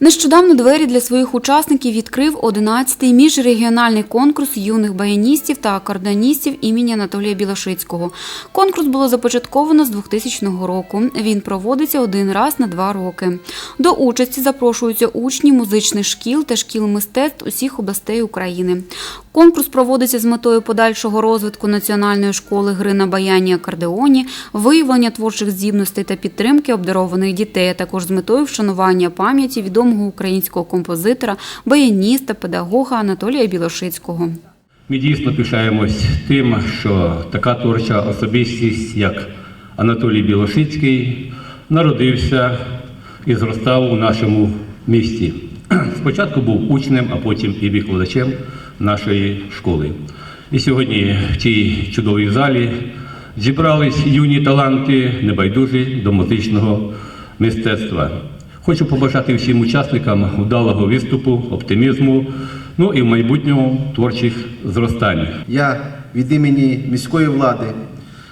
Нещодавно двері для своїх учасників відкрив 11-й міжрегіональний конкурс юних баяністів та акордеоністів імені Анатолія Білошицького. Конкурс було започатковано з 2000 року. Він проводиться один раз на два роки. До участі запрошуються учні музичних шкіл та шкіл мистецтв усіх областей України. Конкурс проводиться з метою подальшого розвитку національної школи гри на баяні акордеоні, виявлення творчих здібностей та підтримки обдарованих дітей, а також з метою вшанування пам'яті відомого українського композитора, баяніста, педагога Анатолія Білошицького. Ми дійсно пишаємось тим, що така творча особистість, як Анатолій Білошицький, народився і зростав у нашому місті. Спочатку був учнем, а потім і викладачем нашої школи. І сьогодні в цій чудовій залі зібрались юні таланти, небайдужі до музичного мистецтва. Хочу побажати всім учасникам вдалого виступу, оптимізму, ну і в майбутньому творчих зростань. Я від імені міської влади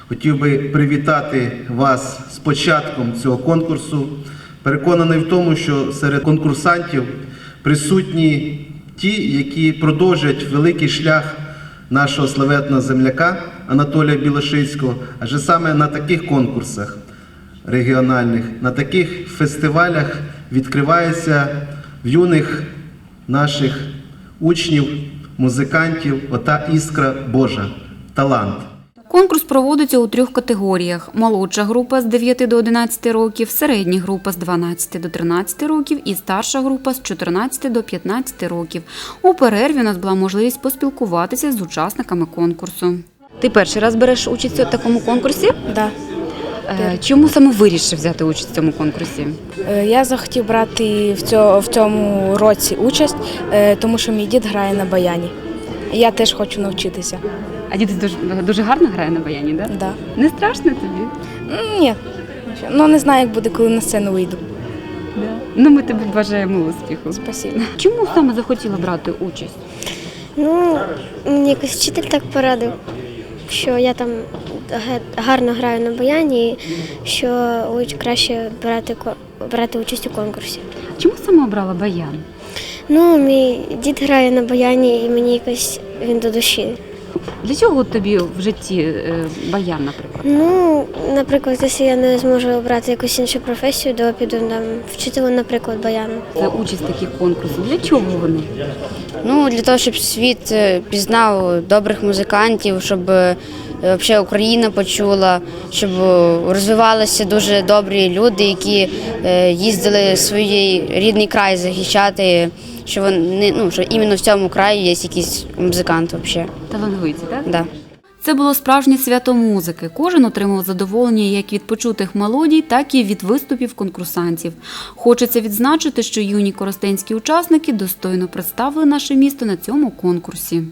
хотів би привітати вас з початком цього конкурсу. Переконаний в тому, що серед конкурсантів присутні ті, які продовжать великий шлях нашого славетного земляка Анатолія Білошицького, адже саме на таких конкурсах регіональних, на таких фестивалях відкривається в юних наших учнів, музикантів ота іскра Божа, талант. Конкурс проводиться у трьох категоріях: молодша група з 9 до 11 років, середня група з 12 до 13 років і старша група з 14 до 15 років. У перерві у нас була можливість поспілкуватися з учасниками конкурсу. Ти перший раз береш участь у такому конкурсі? Да. Е, Чому саме вирішив взяти участь в цьому конкурсі? Е, Я захотів брати в цьому, в цьому році участь, е, тому що мій дід грає на баяні. Я теж хочу навчитися. А дід дуже, дуже гарно грає на баяні, да? Да. Не страшно тобі? Ні, ну не знаю, як буде, коли на сцену вийду. Ну, ми тобі бажаємо успіху. Спасибо. Чому саме захотіла брати участь? Ну, мені якось вчитель так порадив, що я там гарно граю на баяні, що краще брати, брати участь у конкурсі. Чому саме обрала баян? Ну, мій дід грає на баяні, і мені якось він до душі. Для чого тобі в житті е, баян, наприклад? Ну, наприклад, якщо я не зможу обрати якусь іншу професію, то піду там вчителю, наприклад, баяну. Це участь в таких конкурсах. Для чого вони? Ну, для того, щоб світ е, пізнав добрих музикантів, щоб е, взагалі Україна почула, щоб е, розвивалися дуже добрі люди, які е, їздили в свій рідний край захищати, що вони ну, що іменно в цьому краї є якісь музиканти взагалі. Талановиті, так? Да. Це було справжнє свято музики. Кожен отримав задоволення як від почутих мелодій, так і від виступів конкурсантів. Хочеться відзначити, що юні коростенські учасники достойно представили наше місто на цьому конкурсі.